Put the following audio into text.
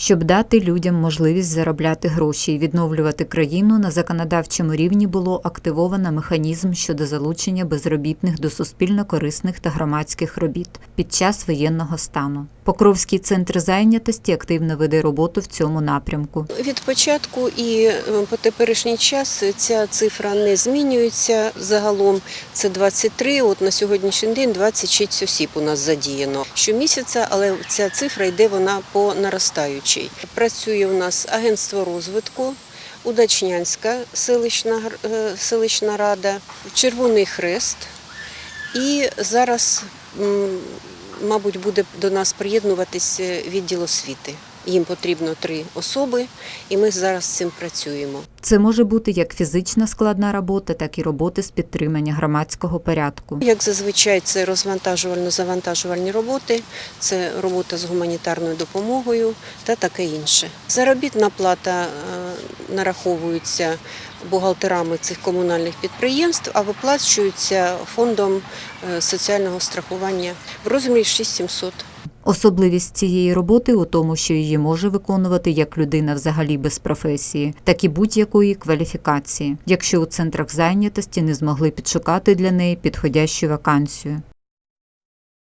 Щоб дати людям можливість заробляти гроші і відновлювати країну, на законодавчому рівні було активовано механізм щодо залучення безробітних до суспільно корисних та громадських робіт під час воєнного стану. Покровський центр зайнятості активно веде роботу в цьому напрямку. Від початку і е, по теперішній час ця цифра не змінюється. Загалом це 23, от на сьогоднішній день 26 осіб у нас задіяно щомісяця, але ця цифра йде вона по наростаючій. Працює у нас агентство розвитку, Удачнянська селищна, е, селищна рада, Червоний Хрест. І зараз, мабуть, буде до нас приєднуватись е, відділ освіти. Їм потрібно три особи, і ми зараз з цим працюємо. Це може бути як фізична складна робота, так і роботи з підтримання громадського порядку. Як зазвичай, це розвантажувально-завантажувальні роботи, це робота з гуманітарною допомогою та таке інше. Заробітна плата е, нараховується бухгалтерами цих комунальних підприємств, а виплачується фондом е, соціального страхування в розмірі 6700. Особливість цієї роботи у тому, що її може виконувати як людина взагалі без професії, так і будь-якої кваліфікації, якщо у центрах зайнятості не змогли підшукати для неї підходящу вакансію.